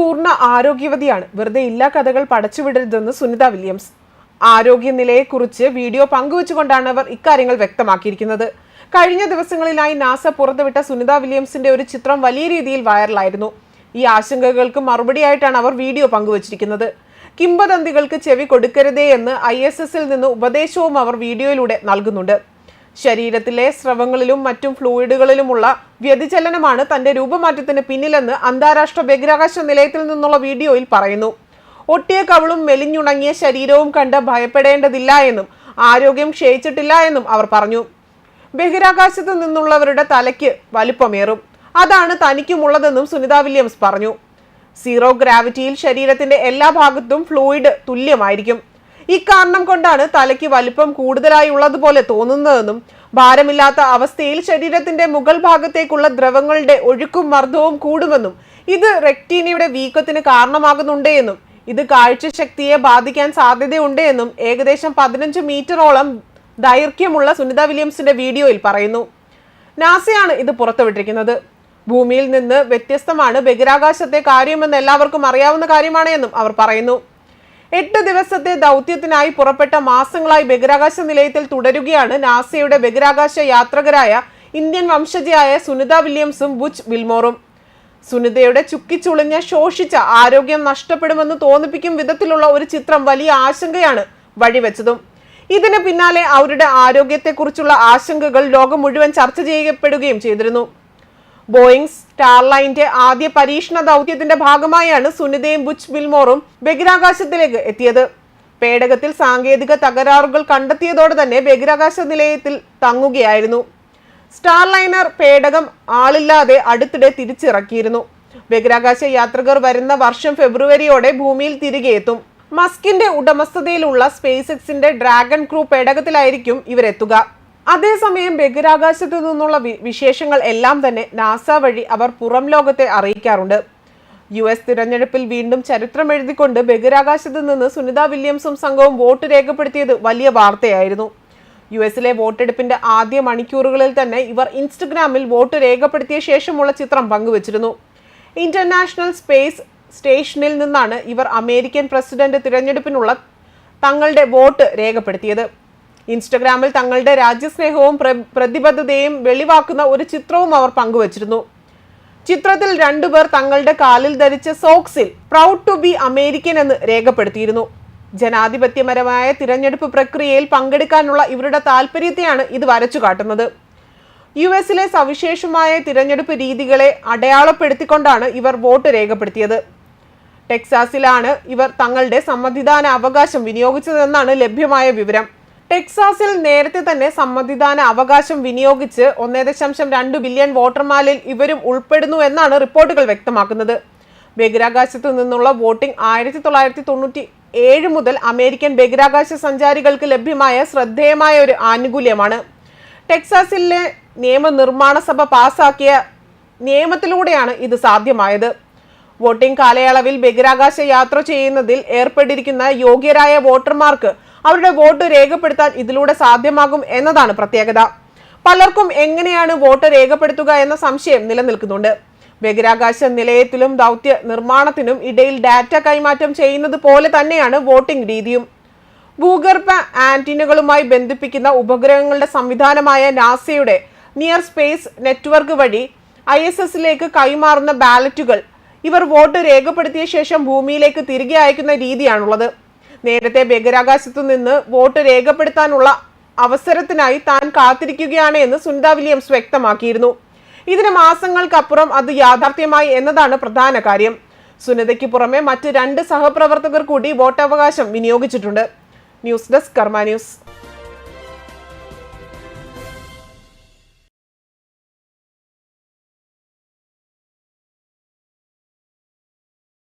പൂർണ ആരോഗ്യവതിയാണ്. വെറുതെ ഇല്ലാ കഥകൾ പടച്ചുവിടരുതെന്ന് സുനിത വില്യംസ്. ആരോഗ്യനിലയെക്കുറിച്ച് വീഡിയോ പങ്കുവച്ചുകൊണ്ടാണ് അവർ ഇക്കാര്യങ്ങൾ വ്യക്തമാക്കിയിരിക്കുന്നത്. കഴിഞ്ഞ ദിവസങ്ങളിലായി നാസ പുറത്തുവിട്ട സുനിത വില്യംസിന്റെ ഒരു ചിത്രം വലിയ രീതിയിൽ വൈറലായിരുന്നു. ഈ ആശങ്കകൾക്ക് മറുപടിയായിട്ടാണ് അവർ വീഡിയോ പങ്കുവച്ചിരിക്കുന്നത്. കിംബദന്തികൾക്ക് ചെവി കൊടുക്കരുതേ എന്ന് ഐ എസ് എസിൽ നിന്ന് ഉപദേശവും അവർ വീഡിയോയിലൂടെ നൽകുന്നുണ്ട്. ശരീരത്തിലെ സ്രവങ്ങളിലും മറ്റും ഫ്ലൂയിഡുകളിലുമുള്ള വ്യതിചലനമാണ് തന്റെ രൂപമാറ്റത്തിന് പിന്നിലെന്ന് അന്താരാഷ്ട്ര ബഹിരാകാശ നിലയത്തിൽ നിന്നുള്ള വീഡിയോയിൽ പറയുന്നു. ഒട്ടിയ കവളും മെലിഞ്ഞുണങ്ങിയ ശരീരവും കണ്ട് ഭയപ്പെടേണ്ടതില്ല എന്നും ആരോഗ്യം ക്ഷയിച്ചിട്ടില്ല എന്നും അവർ പറഞ്ഞു. ബഹിരാകാശത്ത് നിന്നുള്ളവരുടെ തലയ്ക്ക് വലിപ്പമേറും. അതാണ് തനിക്കുമുള്ളതെന്നും സുനിത വില്യംസ് പറഞ്ഞു. സീറോ ഗ്രാവിറ്റിയിൽ ശരീരത്തിന്റെ എല്ലാ ഭാഗത്തും ഫ്ലൂയിഡ് തുല്യമായിരിക്കും. ഇക്കാരണം കൊണ്ടാണ് തലയ്ക്ക് വലിപ്പം കൂടുതലായി ഉള്ളതുപോലെ തോന്നുന്നതെന്നും ഭാരമില്ലാത്ത അവസ്ഥയിൽ ശരീരത്തിന്റെ മുകൾ ഭാഗത്തേക്കുള്ള ദ്രവങ്ങളുടെ ഒഴുക്കും മർദ്ദവും കൂടുമെന്നും ഇത് റെക്ടീനയുടെ വീക്കത്തിന് കാരണമാകുന്നുണ്ട് എന്നും ഇത് കാഴ്ചശക്തിയെ ബാധിക്കാൻ സാധ്യതയുണ്ട് എന്നും ഏകദേശം പതിനഞ്ച് മീറ്ററോളം ദൈർഘ്യമുള്ള സുനിത വില്യംസിന്റെ വീഡിയോയിൽ പറയുന്നു. നാസയാണ് ഇത് പുറത്തുവിട്ടിരിക്കുന്നത്. ഭൂമിയിൽ നിന്ന് വ്യത്യസ്തമാണ് ബഹിരാകാശത്തെ കാര്യമെന്ന് എല്ലാവർക്കും അറിയാവുന്ന കാര്യമാണ് എന്നും അവർ പറയുന്നു. എട്ട് ദിവസത്തെ ദൗത്യത്തിനായി പുറപ്പെട്ട മാസങ്ങളായി ബഹിരാകാശ നിലയത്തിൽ തുടരുകയാണ് നാസയുടെ ബഹിരാകാശ യാത്രികരായ ഇന്ത്യൻ വംശജയായ സുനിത വില്യംസും ബുച്ച് വിൽമോറും. സുനിതയുടെ ചുക്കിച്ചുളിഞ്ഞ ശോഷിച്ച ആരോഗ്യം നഷ്ടപ്പെടുമെന്ന് തോന്നിപ്പിക്കും വിധത്തിലുള്ള ഒരു ചിത്രം വലിയ ആശങ്കയാണ് വഴിവെച്ചതും. ഇതിന് പിന്നാലെ അവരുടെ ആരോഗ്യത്തെക്കുറിച്ചുള്ള ആശങ്കകൾ ലോകം മുഴുവൻ ചർച്ച ചെയ്യപ്പെടുകയും ചെയ്തിരുന്നു. ബോയിങ് സ്റ്റാർലൈന്റെ ആദ്യ പരീക്ഷണ ദൗത്യത്തിന്റെ ഭാഗമായാണ് സുനിതയും ബുച്ച് ബിൽമോറും ബഹിരാകാശത്തിലേക്ക് എത്തിയത്. പേടകത്തിൽ സാങ്കേതിക തകരാറുകൾ കണ്ടെത്തിയതോടെ തന്നെ ബഹിരാകാശ നിലയത്തിൽ തങ്ങുകയായിരുന്നു. സ്റ്റാർലൈനർ പേടകം ആളില്ലാതെ അടുത്തിടെ തിരിച്ചിറക്കിയിരുന്നു. ബഹിരാകാശ യാത്രികർ വരുന്ന വർഷം ഫെബ്രുവരിയോടെ ഭൂമിയിൽ തിരികെ എത്തും. മസ്കിന്റെ ഉടമസ്ഥതയിലുള്ള സ്പേസ് എക്സിന്റെ ഡ്രാഗൺ ക്രൂ പേടകത്തിലായിരിക്കും ഇവരെത്തുക. അതേസമയം ബഹിരാകാശത്തു നിന്നുള്ള വിശേഷങ്ങൾ എല്ലാം തന്നെ നാസ വഴി അവർ പുറം ലോകത്തെ അറിയിക്കാറുണ്ട്. യു എസ് തിരഞ്ഞെടുപ്പിൽ വീണ്ടും ചരിത്രം എഴുതിക്കൊണ്ട് ബഹിരാകാശത്ത് നിന്ന് സുനിത വില്യംസും സംഘവും വോട്ട് രേഖപ്പെടുത്തിയത് വലിയ വാർത്തയായിരുന്നു. യു എസിലെ വോട്ടെടുപ്പിന്റെ ആദ്യ മണിക്കൂറുകളിൽ തന്നെ ഇവർ ഇൻസ്റ്റഗ്രാമിൽ വോട്ട് രേഖപ്പെടുത്തിയ ശേഷമുള്ള ചിത്രം പങ്കുവച്ചിരുന്നു. ഇന്റർനാഷണൽ സ്പേസ് സ്റ്റേഷനിൽ നിന്നാണ് ഇവർ അമേരിക്കൻ പ്രസിഡന്റ് തിരഞ്ഞെടുപ്പിനുള്ള തങ്ങളുടെ വോട്ട് രേഖപ്പെടുത്തിയത്. ഇൻസ്റ്റഗ്രാമിൽ തങ്ങളുടെ രാജ്യസ്നേഹവും പ്രതിബദ്ധതയും വെളിവാക്കുന്ന ഒരു ചിത്രവും അവർ പങ്കുവച്ചിരുന്നു. ചിത്രത്തിൽ രണ്ടുപേർ തങ്ങളുടെ കാലിൽ ധരിച്ച സോക്സിൽ പ്രൗഡ് ടു ബി അമേരിക്കൻ എന്ന് രേഖപ്പെടുത്തിയിരുന്നു. ജനാധിപത്യപരമായ തിരഞ്ഞെടുപ്പ് പ്രക്രിയയിൽ പങ്കെടുക്കാനുള്ള ഇവരുടെ താല്പര്യത്തെയാണ് ഇത് വരച്ചു കാട്ടുന്നത് യു എസിലെ സവിശേഷമായ തിരഞ്ഞെടുപ്പ് രീതികളെ അടയാളപ്പെടുത്തിക്കൊണ്ടാണ് ഇവർ വോട്ട് രേഖപ്പെടുത്തിയത്. ടെക്സാസിലാണ് ഇവർ തങ്ങളുടെ സമ്മതിദാന അവകാശം വിനിയോഗിച്ചതെന്നാണ് ലഭ്യമായ വിവരം. ടെക്സാസിൽ നേരത്തെ തന്നെ സമ്മതിദാന അവകാശം വിനിയോഗിച്ച് ഒന്നേ ദശാംശം രണ്ട് ബില്യൺ വോട്ടർമാരിൽ ഇവരും ഉൾപ്പെടുന്നു എന്നാണ് റിപ്പോർട്ടുകൾ വ്യക്തമാക്കുന്നത്. ബഹിരാകാശത്തു നിന്നുള്ള വോട്ടിംഗ് ആയിരത്തി തൊള്ളായിരത്തി തൊണ്ണൂറ്റി ഏഴ് മുതൽ അമേരിക്കൻ ബഹിരാകാശ സഞ്ചാരികൾക്ക് ലഭ്യമായ ശ്രദ്ധേയമായ ഒരു ആനുകൂല്യമാണ്. ടെക്സാസിലെ നിയമനിർമ്മാണ സഭ പാസാക്കിയ നിയമത്തിലൂടെയാണ് ഇത് സാധ്യമായത്. വോട്ടിംഗ് കാലയളവിൽ ബഹിരാകാശ യാത്ര ചെയ്യുന്നതിൽ ഏർപ്പെട്ടിരിക്കുന്ന യോഗ്യരായ വോട്ടർമാർക്ക് അവരുടെ വോട്ട് രേഖപ്പെടുത്താൻ ഇതിലൂടെ സാധ്യമാകും എന്നതാണ് പ്രത്യേകത. പലർക്കും എങ്ങനെയാണ് വോട്ട് രേഖപ്പെടുത്തുക എന്ന സംശയം നിലനിൽക്കുന്നുണ്ട്. ബഹിരാകാശ നിലയത്തിലും ദൗത്യ നിർമ്മാണത്തിനും ഇടയിൽ ഡാറ്റ കൈമാറ്റം ചെയ്യുന്നത് പോലെ തന്നെയാണ് വോട്ടിംഗ് രീതിയും. ഭൂഗർഭ ആന്റിനകളുമായി ബന്ധിപ്പിക്കുന്ന ഉപഗ്രഹങ്ങളുടെ സംവിധാനമായ നാസയുടെ നിയർ സ്പേസ് നെറ്റ്വർക്ക് വഴി ഐ എസ് എസിലേക്ക് കൈമാറുന്ന ബാലറ്റുകൾ ഇവർ വോട്ട് രേഖപ്പെടുത്തിയ ശേഷം ഭൂമിയിലേക്ക് തിരികെ അയക്കുന്ന രീതിയാണുള്ളത്. നേരത്തെ ബഹിരാകാശത്തു നിന്ന് വോട്ട് രേഖപ്പെടുത്താനുള്ള അവസരത്തിനായി താൻ കാത്തിരിക്കുകയാണ് എന്ന് സുനിത വില്യംസ് വ്യക്തമാക്കിയിരുന്നു. ഇതിന് മാസങ്ങൾക്കപ്പുറം അത് യാഥാർത്ഥ്യമായി എന്നതാണ് പ്രധാന കാര്യം. സുനിതയ്ക്ക് പുറമെ മറ്റ് രണ്ട് സഹപ്രവർത്തകർ കൂടി വോട്ടവകാശം വിനിയോഗിച്ചിട്ടുണ്ട്. News desk Karma News.